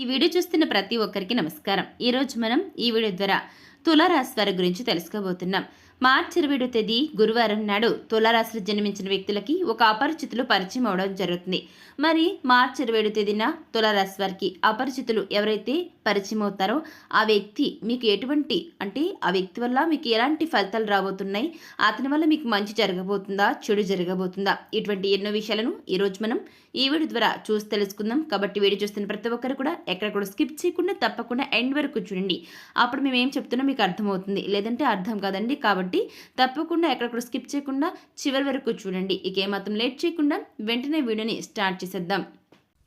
ఈ వీడియో చూస్తున్న ప్రతి ఒక్కరికి నమస్కారం. ఈరోజు మనం ఈ వీడియో ద్వారా తులారాశి వారి గురించి తెలుసుకోబోతున్నాం. మార్చి ఇరవై తేదీ గురువారం నాడు తులారాశిలో జన్మించిన వ్యక్తులకి ఒక అపరిచితులు పరిచయం అవడం జరుగుతుంది. మరి మార్చి ఇరవై తేదీన తులారాశి వారికి అపరిచితులు ఎవరైతే పరిచయం అవుతారో ఆ వ్యక్తి మీకు ఎటువంటి అంటే ఆ వ్యక్తి వల్ల మీకు ఎలాంటి ఫలితాలు రాబోతున్నాయి అతని వల్ల మీకు మంచి జరగబోతుందా చెడు జరగబోతుందా ఇటువంటి ఎన్నో విషయాలను ఈరోజు మనం ఈ వీడియో ద్వారా చూసి తెలుసుకుందాం. కాబట్టి వీడియో చూస్తున్న ప్రతి ఒక్కరు కూడా ఎక్కడ కూడా స్కిప్ చేయకుండా తప్పకుండా ఎండ్ వరకు చూడండి. అప్పుడు మేము ఏం చెప్తున్నా? మీకు అర్థమవుతుంది. లేదంటే అర్థం కాదండి. కాబట్టి తప్పకుండా ఎక్కడ కూడా స్కిప్ చేయకుండా చివరి వరకు చూడండి. ఇక ఏమాత్రం లేట్ చేయకుండా వెంటనే వీడియోని స్టార్ట్ చేసేద్దాం.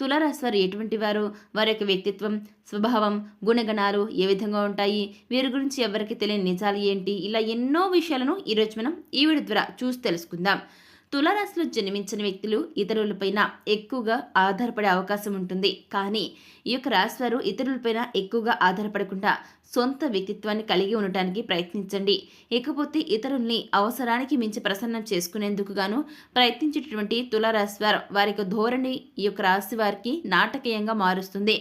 తులారాశి వారు ఎటువంటి వారు వారి యొక్క వ్యక్తిత్వం స్వభావం గుణగణాలు ఏ విధంగా ఉంటాయి? వీరి గురించి ఎవరికి తెలియని నిజాలు ఏంటి? ఇలా ఎన్నో విషయాలను ఈరోజు మనం ఈ వీడియో ద్వారా చూసి తెలుసుకుందాం. తులారాశిలో జన్మించిన వ్యక్తులు ఇతరులపైన ఎక్కువగా ఆధారపడే అవకాశం ఉంటుంది. కానీ ఈ యొక్క రాశి వారు ఇతరులపైన ఎక్కువగా ఆధారపడకుండా సొంత వ్యక్తిత్వాన్ని కలిగి ఉండటానికి ప్రయత్నించండి. ఇకపోతే ఇతరుల్ని అవసరానికి మించి ప్రసన్నం చేసుకునేందుకు గాను ప్రయత్నించేటటువంటి తులారాశి వారు వారి యొక్క ధోరణి ఈ యొక్క రాశి వారికి నాటకీయంగా మారుస్తుంది.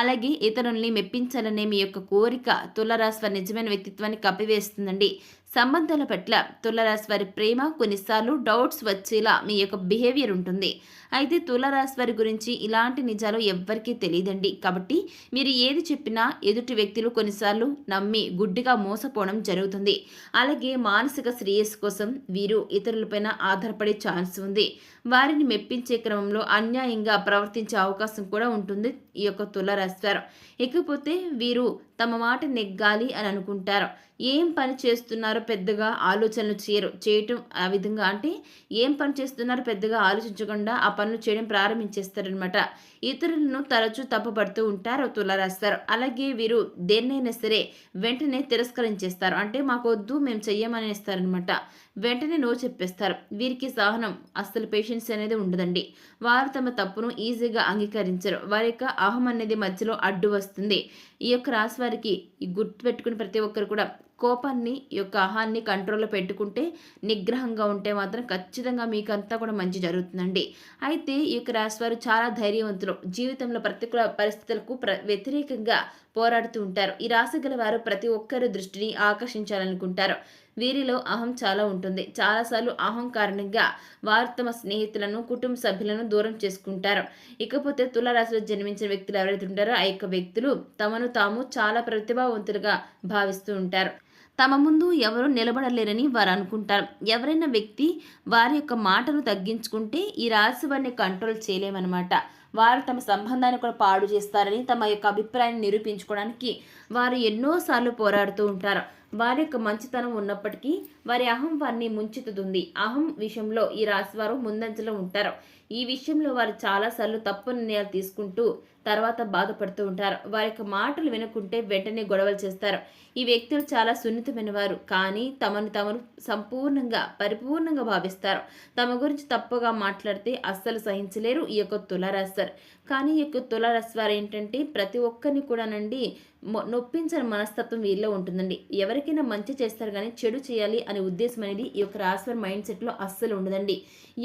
అలాగే ఇతరుల్ని మెప్పించాలనే మీ యొక్క కోరిక తులారాశి వారి నిజమైన వ్యక్తిత్వాన్ని కప్పివేస్తుందండి. సంబంధాల పట్ల తులరాశి వారి ప్రేమ కొన్నిసార్లు డౌట్స్ వచ్చేలా మీ యొక్క బిహేవియర్ ఉంటుంది. అయితే తులరాశి వారి గురించి ఇలాంటి నిజాలు ఎవ్వరికీ తెలియదండి. కాబట్టి మీరు ఏది చెప్పినా ఎదుటి వ్యక్తులు కొన్నిసార్లు నమ్మి గుడ్డిగా మోసపోవడం జరుగుతుంది. అలాగే మానసిక శ్రేయస్సు కోసం వీరు ఇతరులపైన ఆధారపడే ఛాన్స్ ఉంది. వారిని మెప్పించే క్రమంలో అన్యాయంగా ప్రవర్తించే అవకాశం కూడా ఉంటుంది. ఈ యొక్క తులరాశి ఇకపోతే వీరు తమ మాట నెగ్గాలి అని అనుకుంటారు. ఏం పని చేస్తున్నారో పెద్దగా ఆలోచనలు చేయరు చేయటం ఆ విధంగా అంటే ఏం పని చేస్తున్నారో పెద్దగా ఆలోచించకుండా ఆ పనులు చేయడం ప్రారంభించేస్తారనమాట ఇతరులను తరచూ తప్పుపడుతూ ఉంటారు తులరాస్తారు అలాగే వీరు దేన్నైనా సరే వెంటనే తిరస్కరించేస్తారు. అంటే మాకొద్దు మేము చెయ్యమనేస్తారనమాట వెంటనే నో చెప్పేస్తారు. వీరికి సహనం అస్సలు పేషెన్స్ అనేది ఉండదండి. వారు తమ తప్పును ఈజీగా అంగీకరించరు. వారి యొక్క అహం అనేది మధ్యలో అడ్డు వస్తుంది. ఈ యొక్క రాశి వారికి గుర్తు పెట్టుకుని ప్రతి ఒక్కరు కూడా కోపాన్ని ఈ యొక్క అహాన్ని కంట్రోల్లో పెట్టుకుంటే నిగ్రహంగా ఉంటే మాత్రం ఖచ్చితంగా మీకు అంతా కూడా మంచి జరుగుతుందండి. అయితే ఈ యొక్క రాశి వారు చాలా ధైర్యవంతులు. జీవితంలో ప్రతికూల పరిస్థితులకు ప్ర వ్యతిరేకంగా పోరాడుతూ ఉంటారు. ఈ రాశి గల వారు ప్రతి ఒక్కరి దృష్టిని ఆకర్షించాలనుకుంటారు. వీరిలో అహం చాలా ఉంటుంది. చాలాసార్లు అహం కారణంగా వారు తమ స్నేహితులను కుటుంబ సభ్యులను దూరం చేసుకుంటారు. ఇకపోతే తులారాశిలో జన్మించిన వ్యక్తులు ఎవరైతే ఉంటారో ఆ యొక్క వ్యక్తులు తమను తాము చాలా ప్రతిభావంతులుగా భావిస్తూ ఉంటారు. తమ ముందు ఎవరు నిలబడలేరని వారు అనుకుంటారు. ఎవరైనా వ్యక్తి వారి యొక్క మాటను తగ్గించుకుంటే ఈ రాశి వారిని కంట్రోల్ చేయలేమన్నమాట. వారు తమ సంబంధాన్ని కూడా పాడు చేస్తారని తమ యొక్క అభిప్రాయాన్ని నిరూపించుకోవడానికి వారు ఎన్నోసార్లు పోరాడుతూ ఉంటారు. వారి యొక్క మంచితనం ఉన్నప్పటికీ వారి అహం వారిని ముంచెత్తుతుంది అహం విషయంలో ఈ రాశివారు ముందంజలో ఉంటారు. ఈ విషయంలో వారు చాలాసార్లు తప్పు నిర్ణయాలు తీసుకుంటూ తర్వాత బాధపడుతూ ఉంటారు. వారి యొక్క మాటలు వినకుంటే వెంటనే గొడవలు చేస్తారు. ఈ వ్యక్తులు చాలా సున్నితమైన వారు కానీ తమను తమను సంపూర్ణంగా పరిపూర్ణంగా భావిస్తారు. తమ గురించి తప్పుగా మాట్లాడితే అస్సలు సహించలేరు ఈ యొక్క తులారాశి కానీ ఈ యొక్క తులారాశి వారు ఏంటంటే ప్రతి ఒక్కరిని కూడానండి మొ- నొప్పించని మనస్తత్వం వీరిలో ఉంటుందండి. ఎవరికైనా మంచి చేస్తారు కానీ చెడు చేయాలి అనే ఉద్దేశం అనేది ఈ యొక్క రాశివారి మైండ్ సెట్లో అస్సలు ఉండదండి.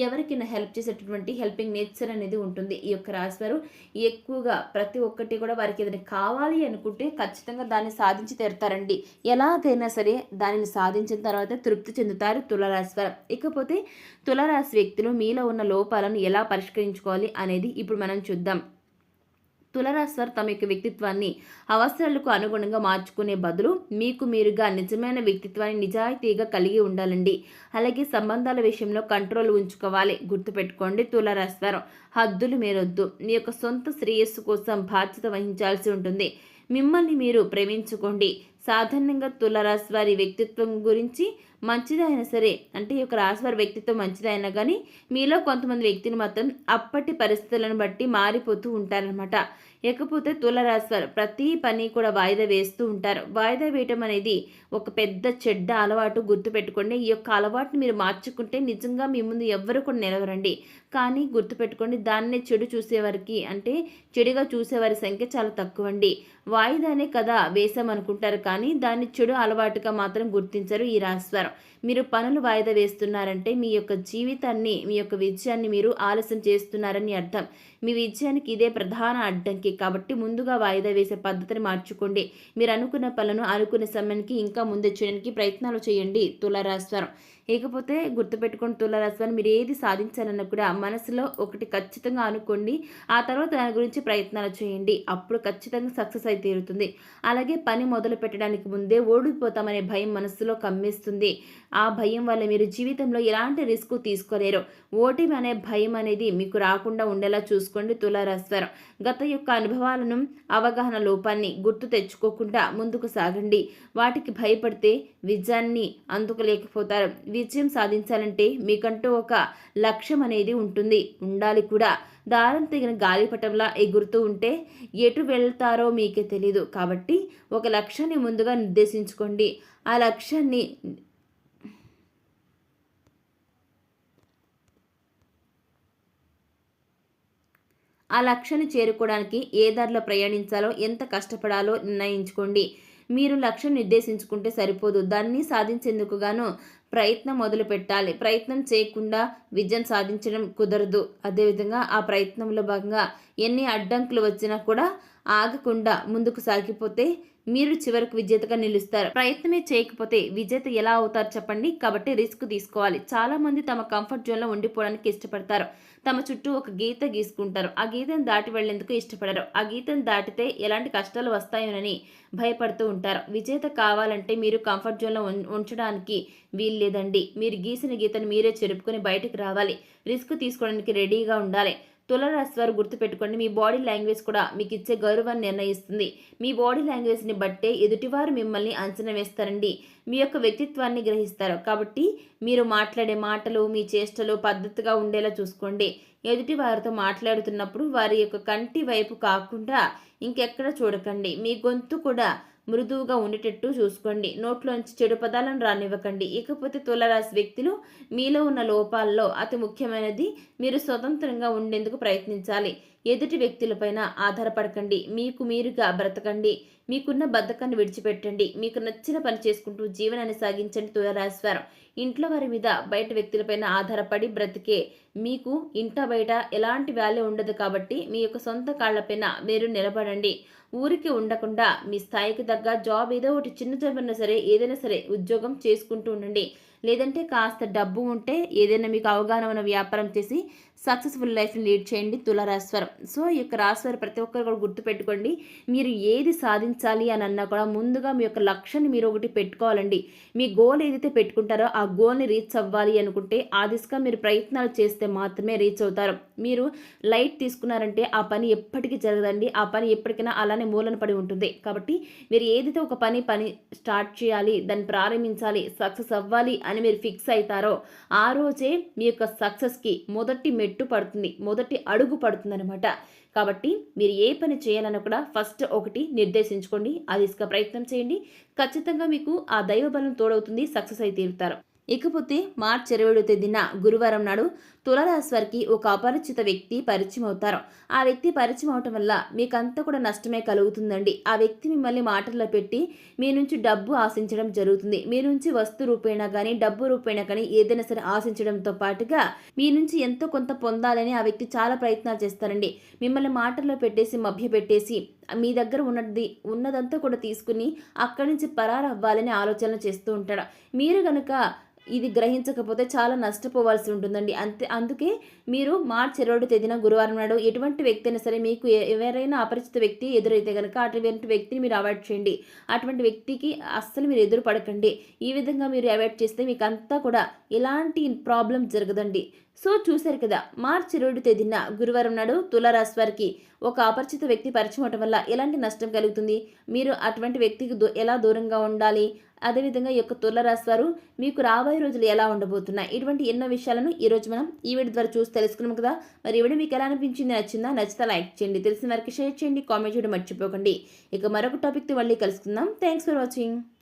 ఎవరికైనా హెల్ప్ చేసేటటువంటి హెల్పింగ్ నేచర్ అనేది ఉంటుంది. ఈ యొక్క రాశివారు ఎక్కువగా ప్రతి ఒక్కటి కూడా వారికి ఏదైనా కావాలి అనుకుంటే ఖచ్చితంగా దాన్ని సాధించి తీరుతారండి. ఎలాగైనా సరే దానిని సాధించిన తర్వాత తృప్తి చెందుతారు తులరాశి వారు. ఇకపోతే తులరాశి వ్యక్తులు మీలో ఉన్న లోపాలను ఎలా పరిష్కరించుకోవాలి అనేది ఇప్పుడు మనం చూద్దాం. తులరాశివారు తమ యొక్క వ్యక్తిత్వాన్ని అవసరాలకు అనుగుణంగా మార్చుకునే బదులు మీకు మీరుగా నిజమైన వ్యక్తిత్వాన్ని నిజాయితీగా కలిగి ఉండాలండి. అలాగే సంబంధాల విషయంలో కంట్రోల్ ఉంచుకోవాలి. గుర్తుపెట్టుకోండి తులరాశివారం హద్దులు మీరొద్దు. మీ యొక్క సొంత శ్రేయస్సు కోసం బాధ్యత వహించాల్సి ఉంటుంది. మిమ్మల్ని మీరు ప్రేమించుకోండి. సాధారణంగా తులరాశి వారి వ్యక్తిత్వం గురించి మంచిదైనా సరే అంటే ఈ యొక్క రాశివారి వ్యక్తిత్వం మంచిదైనా కానీ మీలో కొంతమంది వ్యక్తిని మాత్రం అప్పటి పరిస్థితులను బట్టి మారిపోతూ ఉంటారనమాట ఇకపోతే తులరాశివారు ప్రతి పని కూడా వాయిదా వేస్తూ ఉంటారు. వాయిదా వేయటం అనేది ఒక పెద్ద చెడ్డ అలవాటు గుర్తుపెట్టుకోండి. ఈ యొక్క అలవాటుని మీరు మార్చుకుంటే నిజంగా మీ ముందు ఎవ్వరు కూడా నిలవరండి. కానీ గుర్తుపెట్టుకోండి దాన్నే చెడు చూసేవారికి అంటే చెడుగా చూసేవారి సంఖ్య చాలా తక్కువ అండి వాయిదానే కదా వేసామనుకుంటారు కానీ దాన్ని చెడు అలవాటుగా మాత్రం గుర్తించరు ఈ రాశివారు. మీరు పనులు వాయిదా వేస్తున్నారంటే మీ యొక్క జీవితాన్ని మీ యొక్క విజయాన్ని మీరు ఆలస్యం చేస్తున్నారని అర్థం. మీ విజయానికి ఇదే ప్రధాన అడ్డంకి. కాబట్టి ముందుగా వాయిదా వేసే పద్ధతిని మార్చుకోండి. మీరు అనుకున్న పనులను అనుకున్న సమయానికి ఇంకా ముందు చేయడానికి ప్రయత్నాలు చేయండి తులారాశివారం ఇకపోతే గుర్తుపెట్టుకుని తులారాశివారం మీరు ఏది సాధించాలన్నా కూడా మనసులో ఒకటి ఖచ్చితంగా అనుకోండి ఆ తర్వాత దాని గురించి ప్రయత్నాలు చేయండి. అప్పుడు ఖచ్చితంగా సక్సెస్ అయి తీరుతుంది. అలాగే పని మొదలు పెట్టడానికి ముందే ఓడిపోతామనే భయం మనసులో కమ్మేస్తుంది. ఆ భయం వల్ల మీరు జీవితంలో ఎలాంటి రిస్క్ తీసుకోలేరు. ఓటమి అనే భయం అనేది మీకు రాకుండా ఉండేలా చూసుకోండి తులారాశివారం గత యొక్క అనుభవాలను అవగాహన లోపాన్ని గుర్తు తెచ్చుకోకుండా ముందుకు సాగండి. వాటికి భయపడితే విజయాన్ని అందుకోలేకపోతారు. విజయం సాధించాలంటే మీకంటూ ఒక లక్ష్యం అనేది ఉంటుంది. ఉండాలి కూడా. దారం తెగిన గాలిపటంలా ఎగురుతూ ఉంటే ఎటు వెళ్తారో మీకే తెలీదు. కాబట్టి ఒక లక్ష్యాన్ని ముందుగా నిర్దేశించుకోండి. ఆ లక్ష్యాన్ని ఆ లక్ష్యాన్ని చేరుకోవడానికి ఏ దారిలో ప్రయాణించాలో ఎంత కష్టపడాలో నిర్ణయించుకోండి. మీరు లక్ష్యం నిర్దేశించుకుంటే సరిపోదు. దాన్ని సాధించేందుకు గాను ప్రయత్నం మొదలు పెట్టాలి. ప్రయత్నం చేయకుండా విజయం సాధించడం కుదరదు. అదేవిధంగా ఆ ప్రయత్నంలో భాగంగా ఎన్ని అడ్డంకులు వచ్చినా కూడా ఆగకుండా ముందుకు సాగిపోతే మీరు చివరకు విజేతగా నిలుస్తారు. ప్రయత్నమే చేయకపోతే విజేత ఎలా అవుతారు చెప్పండి. కాబట్టి రిస్క్ తీసుకోవాలి. చాలా మంది తమ కంఫర్ట్ జోన్లో ఉండిపోవడానికి ఇష్టపడతారు. తమ చుట్టూ ఒక గీత గీసుకుంటారు. ఆ గీతను దాటి వెళ్ళేందుకు ఇష్టపడరు. ఆ గీతను దాటితే ఎలాంటి కష్టాలు వస్తాయోనని భయపడుతూ ఉంటారు. విజేత కావాలంటే మీరు కంఫర్ట్ జోన్లో ఉం- ఉంచడానికి వీలు లేదండి. మీరు గీసిన గీతను మీరే చెరుపుకొని బయటకు రావాలి. రిస్క్ తీసుకోవడానికి రెడీగా ఉండాలి. తులరాశి వారు గుర్తుపెట్టుకోండి మీ బాడీ లాంగ్వేజ్ కూడా మీకు ఇచ్చే గౌరవాన్ని నిర్ణయిస్తుంది. మీ బాడీ లాంగ్వేజ్ని బట్టే ఎదుటివారు మిమ్మల్ని అంచనా వేస్తారండి. మీ యొక్క వ్యక్తిత్వాన్ని గ్రహిస్తారు. కాబట్టి మీరు మాట్లాడే మాటలు మీ చేష్టలు పద్ధతిగా ఉండేలా చూసుకోండి. ఎదుటి వారితో మాట్లాడుతున్నప్పుడు వారి యొక్క కంటి వైపు కాకుండా ఇంకెక్కడ చూడకండి. మీ గొంతు కూడా మృదువుగా ఉండేటట్టు చూసుకోండి. నోట్లోంచి చెడు పదాలను రానివ్వకండి. ఇకపోతే తులరాశి వ్యక్తులు మీలో ఉన్న లోపాల్లో అతి ముఖ్యమైనది మీరు స్వతంత్రంగా ఉండేందుకు ప్రయత్నించాలి. ఎదుటి వ్యక్తులపైన ఆధారపడకండి. మీకు మీరుగా బ్రతకండి. మీకున్న బద్ధకాన్ని విడిచిపెట్టండి. మీకు నచ్చిన పని చేసుకుంటూ జీవనాన్ని సాగించండి తులరాశివారం ఇంట్లో వారి మీద బయట వ్యక్తులపైన ఆధారపడి బ్రతికే మీకు ఇంట బయట ఎలాంటి వాల్యూ ఉండదు కాబట్టి మీ యొక్క సొంత కాళ్ళపైన మీరు నిలబడండి. ఊరికి ఉండకుండా మీ స్థాయికి తగ్గ జాబ్ ఏదో ఒకటి చిన్న జాబ్ అయినా సరే ఏదైనా సరే ఉద్యోగం చేసుకుంటూ ఉండండి. లేదంటే కాస్త డబ్బు ఉంటే ఏదైనా మీకు అవగాహన ఉన్న వ్యాపారం చేసి సక్సెస్ఫుల్ లైఫ్ని లీడ్ చేయండి తులరాశ్వరం. సో ఈ యొక్క రాశ్వరం ప్రతి ఒక్కరు కూడా గుర్తుపెట్టుకోండి మీరు ఏది సాధించాలి అని అన్నా కూడా ముందుగా మీ యొక్క లక్ష్యాన్ని మీరు ఒకటి పెట్టుకోవాలండి. మీ గోల్ ఏదైతే పెట్టుకుంటారో ఆ గోల్ని రీచ్ అవ్వాలి అనుకుంటే ఆ దిశగా మీరు ప్రయత్నాలు చేస్తే మాత్రమే రీచ్ అవుతారు. మీరు లైట్ తీసుకున్నారంటే ఆ పని ఎప్పటికీ జరగదండి ఆ పని ఎప్పటికైనా అలానే మూలన పడి ఉంటుంది. కాబట్టి మీరు ఏదైతే ఒక పని పని స్టార్ట్ చేయాలి దాన్ని ప్రారంభించాలి సక్సెస్ అవ్వాలి అని మీరు ఫిక్స్ అవుతారో ఆ రోజే మీ యొక్క సక్సెస్కి మొదటి మెట్టు పడుతుంది మొదటి అడుగు పడుతుందనమాట కాబట్టి మీరు ఏ పని చేయాలన్నా కూడా ఫస్ట్ ఒకటి నిర్దేశించుకోండి అది ఇసుక ప్రయత్నం చేయండి. ఖచ్చితంగా మీకు ఆ దైవ బలం తోడవుతుంది సక్సెస్ అయి తీరుతారు. ఇకపోతే మార్చి ఇరవై తేదీన గురువారం నాడు తులారాశి వారికి ఒక అపరిచిత వ్యక్తి పరిచయం అవుతారు ఆ వ్యక్తి పరిచయం అవటం వల్ల మీకంతా కూడా నష్టమే కలుగుతుందండి. ఆ వ్యక్తి మిమ్మల్ని మాటల్లో పెట్టి మీ నుంచి డబ్బు ఆశించడం జరుగుతుంది. మీ నుంచి వస్తు రూపేణా కానీ డబ్బు రూపేణా కానీ ఏదైనా సరే ఆశించడంతో పాటుగా మీ నుంచి ఎంతో కొంత పొందాలని ఆ వ్యక్తి చాలా ప్రయత్నాలు చేస్తారండి. మిమ్మల్ని మాటల్లో పెట్టేసి మభ్య పెట్టేసి మీ దగ్గర ఉన్నది ఉన్నదంతా కూడా తీసుకుని అక్కడి నుంచి పరారు అవ్వాలని ఆలోచనలు చేస్తూ ఉంటాడు మీరు కనుక ఇది గ్రహించకపోతే చాలా నష్టపోవాల్సి ఉంటుందండి. అంతే అందుకే మీరు మార్చి ఇరవై తేదీన గురువారం నాడు ఎటువంటి వ్యక్తి అయినా సరే మీకు ఎవరైనా అపరిచిత వ్యక్తి ఎదురైతే కనుక అటువంటి వ్యక్తిని మీరు అవాయిడ్ చేయండి. అటువంటి వ్యక్తికి అస్సలు మీరు ఎదురు పడకండి. ఈ విధంగా మీరు అవాయిడ్ చేస్తే మీకు అంతా కూడా ఎలాంటి ప్రాబ్లం జరగదండి. సో చూశారు కదా మార్చి ఇరవై తేదీన గురువారం నాడు తులారాశి వారికి ఒక అపరిచిత వ్యక్తి పరిచయం అవటం వల్ల ఎలాంటి నష్టం కలుగుతుంది? మీరు అటువంటి వ్యక్తికి దూ ఎలా దూరంగా ఉండాలి? అదేవిధంగా ఈ యొక్క తులరాశి వారు మీకు రాబోయే రోజులు ఎలా ఉండబోతున్నాయి? ఇటువంటి ఎన్నో విషయాలను ఈరోజు మనం ఈ వీడియో ద్వారా చూసి తెలుసుకున్నాం కదా? మరి ఈ వీడియో మీకు ఎలా అనిపించింది నచ్చిందా? నచ్చితే లైక్ చేయండి తెలిసిన వారికి షేర్ చేయండి కామెంట్ చేయడం మర్చిపోకండి. ఇక మరొక టాపిక్తో మళ్ళీ కలుసుకుందాం. Thanks for watching.